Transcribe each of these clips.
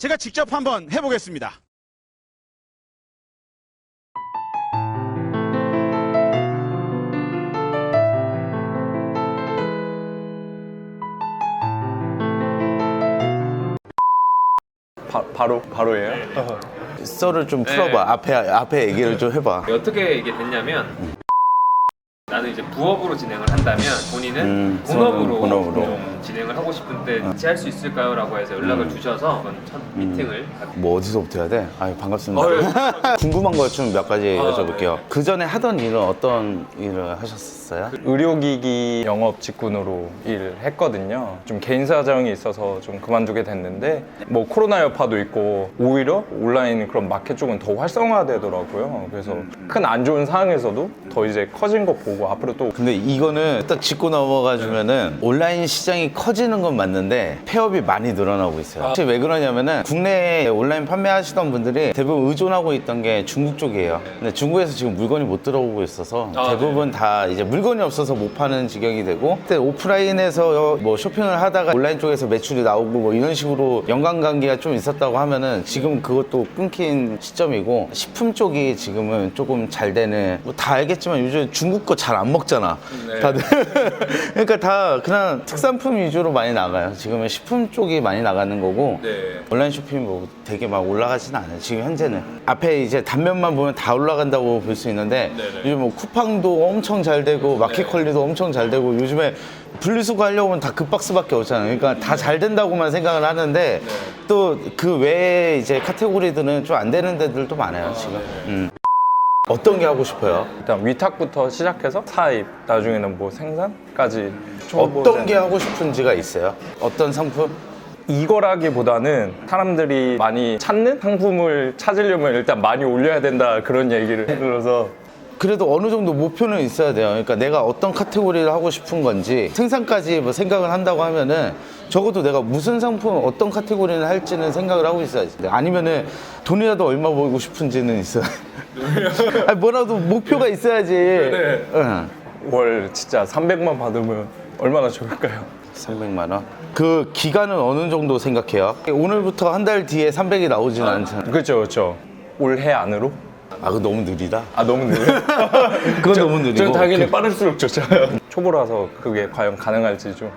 제가 직접 한번 해보겠습니다. 바, 바로 바로예요. 썰을 좀 풀어봐. 앞에 앞에 얘기를 좀 해봐. 어떻게 이게 됐냐면 나는 이제 부업으로 진행을 한다면 본인은 음, 본업으로, 본업으로. 좀 진행을 하고 싶은데 같이 할 수 있을까요? 라고 해서 연락을 주셔서 이번 첫 미팅을 갖게 뭐 어디서부터 해야 돼? 아 반갑습니다. 어, 예. 궁금한 거 좀 몇 가지 아, 여쭤볼게요. 그 전에 하던 일은 어떤 일을 하셨었어요? 의료기기 영업 직군으로 일을 했거든요. 좀 개인 사정이 있어서 좀 그만두게 됐는데 뭐 코로나 여파도 있고 오히려 온라인 그런 마켓 쪽은 더 활성화되더라고요. 그래서 큰 안 좋은 상황에서도 더 이제 커진 거 보고 앞으로 또 근데 이거는 딱 짚고 넘어가주면은 온라인 시장이 커지는 건 맞는데 폐업이 많이 늘어나고 있어요. 혹시 왜 그러냐면은 국내에 온라인 판매하시던 분들이 대부분 의존하고 있던 게 중국 쪽이에요. 근데 중국에서 지금 물건이 못 들어오고 있어서 아, 대부분 다 이제 물건이 없어서 못 파는 지경이 되고 그때 오프라인에서 뭐 쇼핑을 하다가 온라인 쪽에서 매출이 나오고 뭐 이런 식으로 연관 관계가 좀 있었다고 하면은 지금 그것도 끊긴 시점이고 식품 쪽이 지금은 조금 잘 되는 뭐 다 알겠지만 요즘 중국 거 잘 안 먹잖아 다들 그러니까 다 그냥 특산품 위주로 많이 나가요. 지금은 식품 쪽이 많이 나가는 거고 네. 온라인 쇼핑 뭐 되게 막 올라가지는 않아요. 지금 현재는. 앞에 이제 단면만 보면 다 올라간다고 볼 수 있는데 네네. 요즘 뭐 쿠팡도 엄청 잘 되고 마켓컬리도 엄청 잘 되고 요즘에 분리수거 하려고 하면 다그 박스밖에 없잖아요. 그러니까 다 잘 된다고만 생각을 하는데 또그 외에 이제 카테고리들은 좀 안 되는 데들도 많아요 지금. 음. 어떤 게 하고 싶어요? 일단 위탁부터 시작해서 사입 나중에는 뭐 생산까지 어떤 게 하고 싶은지가 있어요? 어떤 상품? 이거라기보다는 사람들이 많이 찾는 상품을 찾으려면 일단 많이 올려야 된다 그런 얘기를 들어서 그래도 어느 정도 목표는 있어야 돼요. 그러니까 내가 어떤 카테고리를 하고 싶은 건지 생산까지 뭐 생각을 한다고 하면은 적어도 내가 무슨 상품 어떤 카테고리를 할지는 생각을 하고 있어야지. 아니면은 돈이라도 얼마 벌고 싶은지는 있어요. 아니 뭐라도 목표가 있어야지. 응. 월 진짜 300만 받으면 얼마나 좋을까요? 300만 원. 그 기간은 어느 정도 생각해요? 오늘부터 한 달 뒤에 300이 나오지는 않잖아. 그렇죠 그렇죠 올해 안으로? 아, 그거 너무 느리다. 아 너무 느려 그건 너무 느리고. 전 당연히 빠를수록 좋잖아요 초보라서 그게 과연 가능할지 좀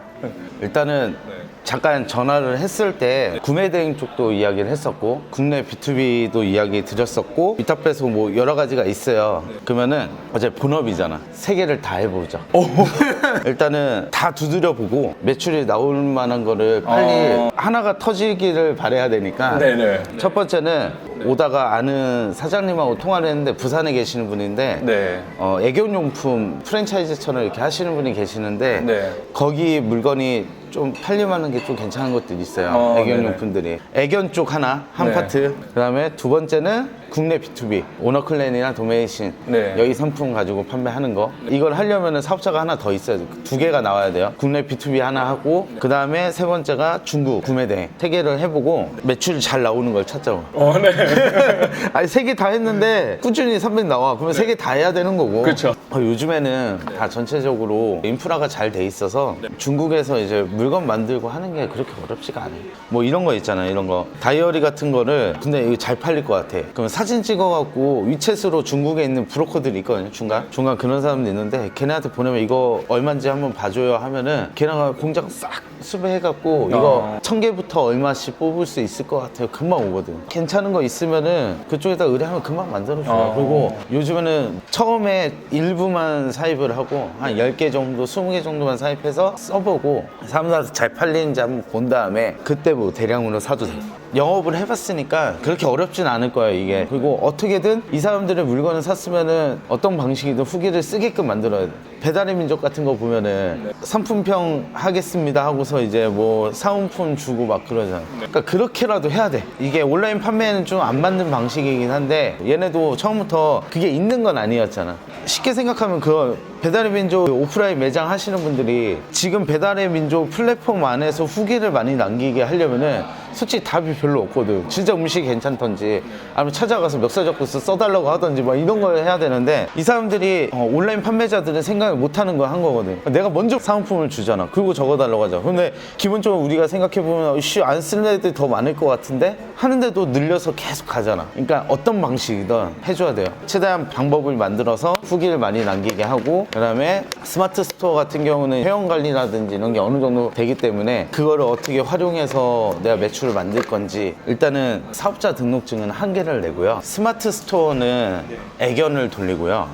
일단은 잠깐 전화를 했을 때 구매 대행 쪽도 이야기를 했었고 국내 B2B도 이야기 드렸었고 위탁배송 뭐 여러 가지가 있어요. 그러면은 어제 본업이잖아. 세 개를 다 해보자. 일단은 다 두드려 보고 매출이 나올 만한 거를 빨리 어. 하나가 터지기를 바래야 되니까 네네 첫 번째는 오다가 아는 사장님하고 통화를 했는데 부산에 계시는 분인데 네 어, 애견용품 프랜차이즈처럼 이렇게 하시는 분이 계시는데 네. 거기 물건이 좀 팔림하는 게 좀 괜찮은 것들이 있어요. 어, 애견용품들이. 애견 쪽 하나, 한 네. 파트. 그 다음에 두 번째는 국내 B2B. 오너클랜이나 도메이신. 네. 여기 상품 가지고 판매하는 거. 이걸 하려면 사업자가 하나 더 있어야 돼. 두 개가 나와야 돼요. 국내 B2B 하나 하고, 그 다음에 세 번째가 중국 구매대. 세 개를 해보고 매출이 잘 나오는 걸 찾자고. 어 네 아니 세 개 다 했는데 꾸준히 300 나와 그러면 세 개 다 해야 되는 거고 그쵸. 어, 요즘에는 다 전체적으로 인프라가 잘 돼 있어서 중국에서 이제 물건 만들고 하는 게 그렇게 어렵지가 않아요 뭐 이런 거 있잖아요 이런 거 다이어리 같은 거를 근데 이거 잘 팔릴 것 같아 그럼 사진 찍어갖고 위챗으로 중국에 있는 브로커들이 있거든요 중간 중간 그런 사람도 있는데 걔네한테 보내면 이거 얼마인지 한번 봐줘요 하면은 걔네가 공장 싹 수배해갖고 이거 어. 천 개부터 얼마씩 뽑을 수 있을 것 같아요. 금방 오거든. 괜찮은 거 있으면은 그쪽에다 의뢰하면 금방 만들어줘요. 어. 그리고 요즘에는 처음에 일부만 사입을 하고 한 10개 정도, 20개 정도만 사입해서 써보고 사람들한테 잘 팔리는지 한번 본 다음에 그때 뭐 대량으로 사도 돼요. 영업을 해봤으니까 그렇게 어렵진 않을 거예요, 이게. 그리고 어떻게든 이 사람들의 물건을 샀으면은 어떤 방식이든 후기를 쓰게끔 만들어야 돼. 배달의 민족 같은 거 보면은 상품평 하겠습니다 하고서 이제 뭐 사은품 주고 막 그러잖아. 그러니까 그렇게라도 해야 돼. 이게 온라인 판매는 좀 안 맞는 방식이긴 한데 얘네도 처음부터 그게 있는 건 아니었잖아. 쉽게 생각하면 그 배달의 민족 오프라인 매장 하시는 분들이 지금 배달의 민족 플랫폼 안에서 후기를 많이 남기게 하려면은 솔직히 답이 별로 없거든. 진짜 음식이 괜찮던지 아니면 찾아가서 멱살 잡고 써- 써달라고 하던지 막 이런 걸 해야 되는데 이 사람들이 어, 온라인 판매자들은 생각을 못 하는 거 한 거거든. 내가 먼저 사은품을 주잖아. 그리고 적어달라고 하자. 근데 기본적으로 우리가 생각해보면 씨, 안 쓰는 애들이 더 많을 것 같은데? 하는데도 늘려서 계속 가잖아. 그러니까 어떤 방식이든 해줘야 돼요. 최대한 방법을 만들어서 후기를 많이 남기게 하고 그 다음에 스마트 스토어 같은 경우는 회원 관리라든지 이런 게 어느 정도 되기 때문에 그거를 어떻게 활용해서 내가 매출 을 만들 건지 일단은 사업자 등록증은 한 개를 내고요. 스마트 스토어는 애견을 돌리고요.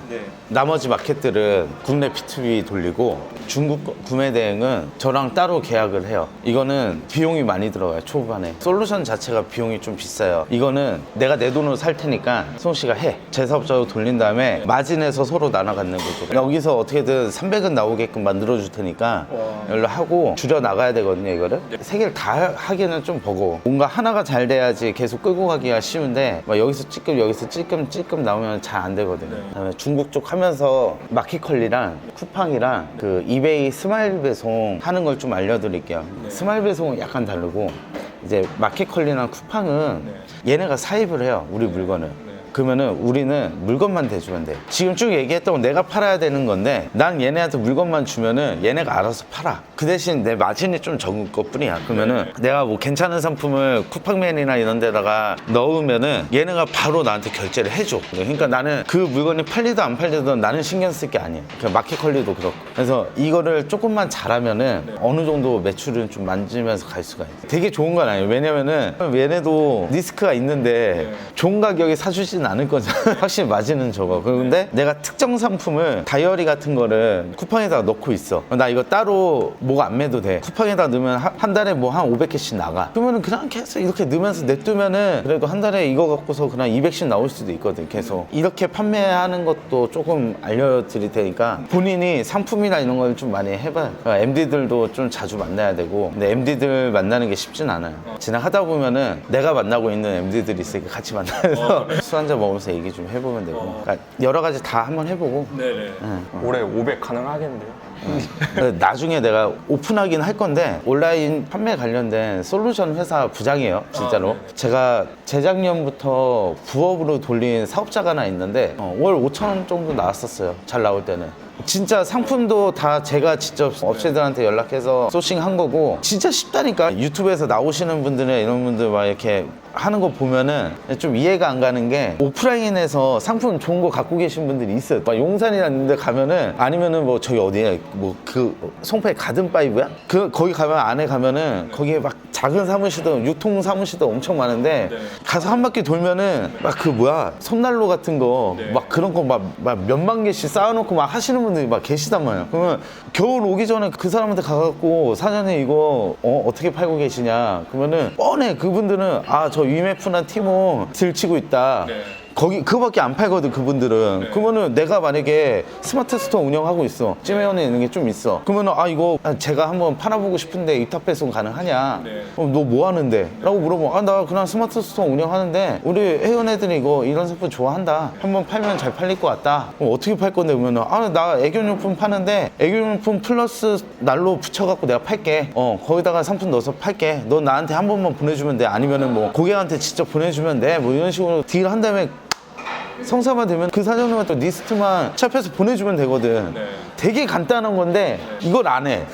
나머지 마켓들은 국내 B2B 돌리고 중국 구매 대행은 저랑 따로 계약을 해요. 이거는 비용이 많이 들어가요, 초반에. 솔루션 자체가 비용이 좀 비싸요. 이거는 내가 내 돈으로 살 테니까 송 씨가 해. 제 사업자로 돌린 다음에 마진에서 서로 나눠 갖는 거죠. 여기서 어떻게든 300은 나오게끔 만들어 줄 테니까 이걸로 하고 줄여 나가야 되거든요, 이거를. 세 개를 다 하기는 좀 버거 워. 뭔가 하나가 잘 돼야지 계속 끌고 가기가 쉬운데 막 여기서 찌끔 여기서 찌끔 찌끔 나오면 잘 안 되거든요. 그다음에 중국 쪽 하면서 마켓컬리랑 쿠팡이랑 그 이베이 스마일 배송 하는 걸 좀 알려드릴게요. 스마일 배송은 약간 다르고 이제 마켓컬리랑 쿠팡은 얘네가 사입을 해요. 우리 물건을. 그러면은 우리는 물건만 대주면 돼. 지금 쭉 얘기했던 건 내가 팔아야 되는 건데 난 얘네한테 물건만 주면은 얘네가 알아서 팔아. 그 대신 내 마진이 좀 적은 것 뿐이야. 그러면은 내가 뭐 괜찮은 상품을 쿠팡맨이나 이런 데다가 넣으면은 얘네가 바로 나한테 결제를 해줘. 그러니까 나는 그 물건이 팔리든 안 팔리든 나는 신경 쓸 게 아니야. 그 마켓컬리도 그렇고. 그래서 이거를 조금만 잘하면은 어느 정도 매출은 좀 만지면서 갈 수가 있어. 되게 좋은 건 아니에요. 왜냐면은 얘네도 리스크가 있는데 좋은 가격에 사주 진 않을 거잖아. 확실히 마진은 적어. 그런데 내가 특정 상품을 다이어리 같은 거를 쿠팡에다가 넣고 있어. 나 이거 따로 뭐가 안 매도 돼. 쿠팡에다 넣으면 한, 한 달에 뭐 한 500개씩 나가. 그러면은 그냥 계속 이렇게 넣으면서 냅두면은 그래도 한 달에 이거 갖고서 그냥 200씩 나올 수도 있거든. 계속. 이렇게 판매하는 것도 조금 알려드릴 테니까 본인이 상품이나 이런 걸 좀 많이 해봐요. MD들도 좀 자주 만나야 되고 근데 MD들 만나는 게 쉽진 않아요. 지나가다 보면은 내가 만나고 있는 MD들이 있으니까 같이 만나서 술 한 잔 먹으면서 얘기 좀 해보면 되고. 그러니까 여러 가지 다 한번 해보고. 네네. 올해 500 가능하겠는데요? 그래서 나중에 내가 오픈하긴 할 건데 온라인 판매 관련된 솔루션 회사 부장이에요 진짜로. 제가 재작년부터 부업으로 돌린 사업자가 하나 있는데 어, 월 5천 원 정도 나왔었어요 잘 나올 때는 진짜 상품도 다 제가 직접 업체들한테 연락해서 소싱한 거고 진짜 쉽다니까 유튜브에서 나오시는 분들은 이런 분들 막 이렇게 하는 거 보면은 좀 이해가 안 가는 게 오프라인에서 상품 좋은 거 갖고 계신 분들이 있어요. 막 용산이라는 데 가면은 아니면은 뭐 저기 어디야 뭐그 송파의 가든 파이브야? 그 거기 가면 안에 가면은 거기에 막 작은 사무실도 유통 사무실도 엄청 많은데 가서 한 바퀴 돌면은 막 그 뭐야 손난로 같은 거 막 그런 거 막 몇만 개씩 쌓아놓고 막 하시는 분들이 막 계시단 말이야. 그러면 겨울 오기 전에 그 사람한테 가갖고 사장님 이거 어, 어떻게 팔고 계시냐? 그러면은 뻔해 그분들은 아 저 위메프나 티모 들치고 있다. 거기 그거밖에 안 팔거든 그분들은. 그러면은 내가 만약에 스마트 스토어 운영하고 있어. 찜해원에 있는 게 좀 있어. 그러면은 아 이거 제가 한번 팔아보고 싶은데 입탑 배송 가능하냐? 그럼 너 뭐 하는데? 라고 물어보면 아 나 그냥 스마트 스토어 운영하는데 우리 회원 애들이 이거 이런 상품 좋아한다. 한번 팔면 잘 팔릴 것 같다. 그럼 어떻게 팔 건데? 그러면은 아 나 애견용품 파는데 애견용품 플러스 날로 붙여갖고 내가 팔게. 어 거기다가 상품 넣어서 팔게. 너 나한테 한 번만 보내주면 돼. 아니면은 뭐 고객한테 직접 보내주면 돼. 뭐 이런 식으로 딜한 다음에 성사만 되면 그 사장님한테 리스트만 샵해서 보내주면 되거든. 되게 간단한 건데 이걸 안 해.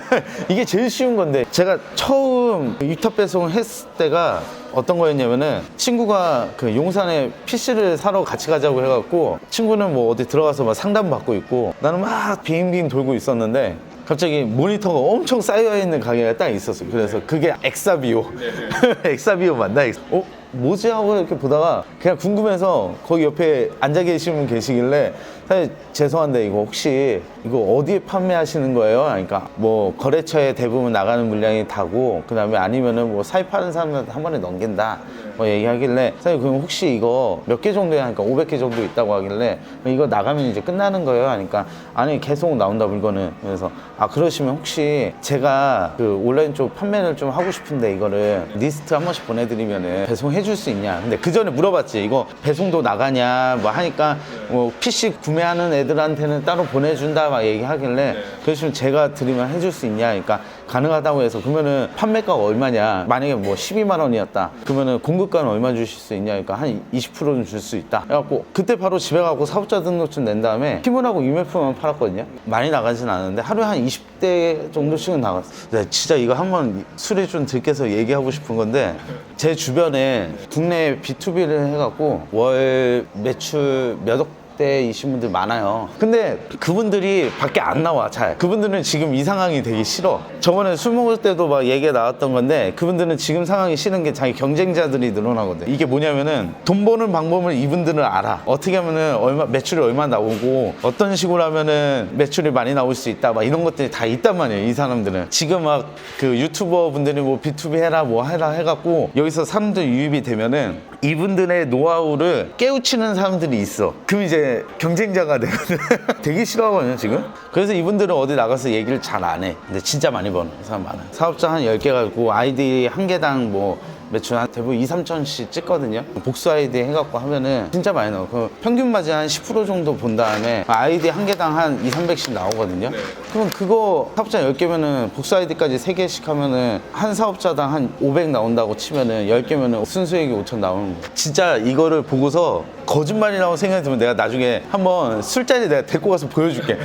이게 제일 쉬운 건데 제가 처음 유탑 배송을 했을 때가 어떤 거였냐면은 친구가 그 용산에 PC를 사러 같이 가자고 해갖고 친구는 뭐 어디 들어가서 막 상담 받고 있고 나는 막 빙빙 돌고 있었는데 갑자기 모니터가 엄청 쌓여있는 가게가 딱 있었어요. 그래서 그게 엑사비오. 엑사비오 맞나? 어? 뭐지? 하고 이렇게 보다가 그냥 궁금해서 거기 옆에 앉아 계신 분 계시길래 사실 죄송한데 이거 혹시 이거 어디에 판매하시는 거예요? 그러니까 뭐 거래처에 대부분 나가는 물량이 다고 그 다음에 아니면은 뭐 사입하는 사람한테 한 번에 넘긴다 뭐 얘기하길래 사장님 그럼 혹시 이거 몇 개 정도야 하니까 500개 정도 있다고 하길래 이거 나가면 이제 끝나는 거예요? 하니까 아니 계속 나온다 물건은. 그래서 아 그러시면 혹시 제가 그 온라인 쪽 판매를 좀 하고 싶은데 이거를 리스트 한 번씩 보내드리면은 배송해 줄 수 있냐? 근데 그 전에 물어봤지. 이거 배송도 나가냐? 뭐 하니까 뭐 PC 구매하는 애들한테는 따로 보내준다 막 얘기하길래 그러시면 제가 드리면 해줄 수 있냐? 그러니까 가능하다고 해서 그러면은 판매가가 얼마냐? 만약에 뭐 12만 원이었다. 그러면은 공급가는 얼마 주실 수 있냐? 그러니까 한 20%는 줄 수 있다. 그래갖고 그때 바로 집에 가고 사업자 등록증 낸 다음에 피문하고 UMF만 팔았거든요. 많이 나가진 않았는데 하루에 한 20대 정도씩은 나갔어 네, 진짜 이거 한번 술에 좀 들깨서 얘기하고 싶은 건데 제 주변에 국내 B2B를 해갖고 월 매출 몇억 대이신 분들 많아요. 근데 그분들이 밖에 안 나와, 잘. 그분들은 지금 이 상황이 되게 싫어. 저번에 술 먹을 때도 막 얘기가 나왔던 건데, 그분들은 지금 상황이 싫은 게 자기 경쟁자들이 늘어나거든. 이게 뭐냐면은, 돈 버는 방법을 이분들은 알아. 어떻게 하면은, 얼마, 매출이 얼마 나오고, 어떤 식으로 하면은 매출이 많이 나올 수 있다. 막 이런 것들이 다 있단 말이에요, 이 사람들은. 지금 막 그 유튜버 분들이 뭐 B2B 해라, 뭐 해라 해갖고, 여기서 사람들 유입이 되면은, 이분들의 노하우를 깨우치는 사람들이 있어. 그럼 이제 경쟁자가 되거든. 되게 싫어하거든요, 지금. 그래서 이분들은 어디 나가서 얘기를 잘 안 해. 근데 진짜 많이 버는 사람 많아요. 사업자 한 10개 가지고 아이디 한 개당 뭐 매출 한 대부분 2, 3천씩 찍거든요. 복수 아이디 해갖고 하면은 진짜 많이 나와. 그 평균 마진 한 10% 정도 본 다음에 아이디 한 개당 한 2, 300씩 나오거든요. 그럼 그거 사업자 10개면은 복수 아이디까지 3개씩 하면은 한 사업자당 한 500 나온다고 치면은 10개면은 순수익이 5천 나오는 거야. 진짜 이거를 보고서 거짓말이라고 생각이 들면 내가 나중에 한번 술자리 내가 데리고 가서 보여줄게.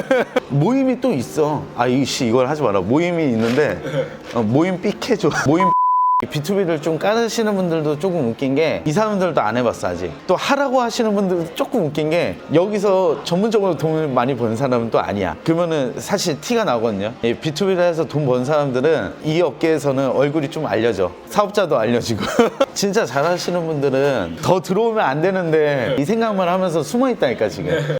모임이 또 있어. 아, 이씨, 이걸 하지 마라. 모임이 있는데, 어, 모임 삑해줘. 모임 B2B를 좀 까르시는 분들도 조금 웃긴 게 이 사람들도 안 해봤어 아직. 또 하라고 하시는 분들도 조금 웃긴 게 여기서 전문적으로 돈을 많이 버는 사람은 또 아니야. 그러면은 사실 티가 나거든요. 이 B2B를 해서 돈 버는 사람들은 이 업계에서는 얼굴이 좀 알려져. 사업자도 알려지고. 진짜 잘하시는 분들은 더 들어오면 안 되는데 이 생각만 하면서 숨어 있다니까 지금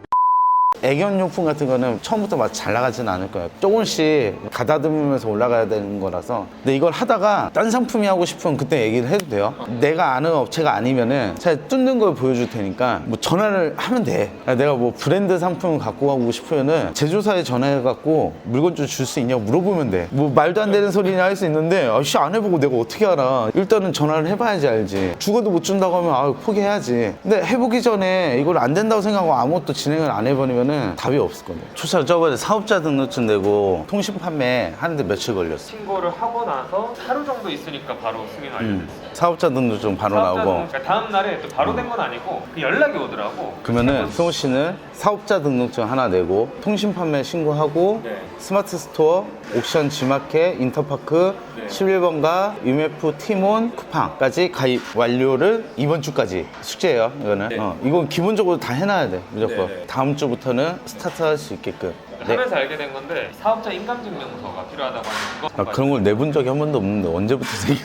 애견용품 같은 거는 처음부터 막 잘 나가지는 않을 거예요. 조금씩 가다듬으면서 올라가야 되는 거라서. 근데 이걸 하다가 딴 상품이 하고 싶으면 그때 얘기를 해도 돼요. 내가 아는 업체가 아니면은 잘 뚫는 걸 보여줄 테니까 뭐 전화를 하면 돼. 내가 뭐 브랜드 상품을 갖고 가고 싶으면은 제조사에 전화해갖고 물건 좀 줄 수 있냐고 물어보면 돼. 뭐 말도 안 되는 소리냐 할 수 있는데 아씨 안 해보고 내가 어떻게 알아. 일단은 전화를 해봐야지 알지. 죽어도 못 준다고 하면 아 포기해야지. 근데 해보기 전에 이걸 안 된다고 생각하고 아무것도 진행을 안 해버리면 은 답이 없을 거예요. 초차 저번에 사업자 등록증 내고 통신 판매 하는데 며칠 걸렸어. 신고를 하고 나서 하루 정도 있으니까 바로 승인 완료됐어요. 사업자 등록증 바로 사업자 나오고. 등록- 그러니까 다음 날에 또 바로 된 건 아니고 그 연락이 오더라고. 그러면은 승호 씨는 사업자 등록증 하나 내고 통신 판매 신고하고 네. 스마트 스토어, 옥션 지마켓, 인터파크, 네. 11번가, 유메프 티몬, 쿠팡까지 가입 완료를 이번 주까지 숙제예요. 이거는 네. 어, 이건 기본적으로 다 해놔야 돼 무조건. 네, 네. 다음 주부터는 스타트할 수 있게끔. 네. 하면서 알게 된 건데 사업자 인감증명서가 필요하다고 하는 거. 아, 그런 걸 내본 적이 한 번도 없는데 언제부터 생겨?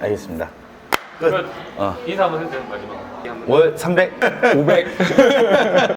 알겠습니다. 그러면 어. 인사 한번 해주세요 마지막. 한번. 월 300, 500.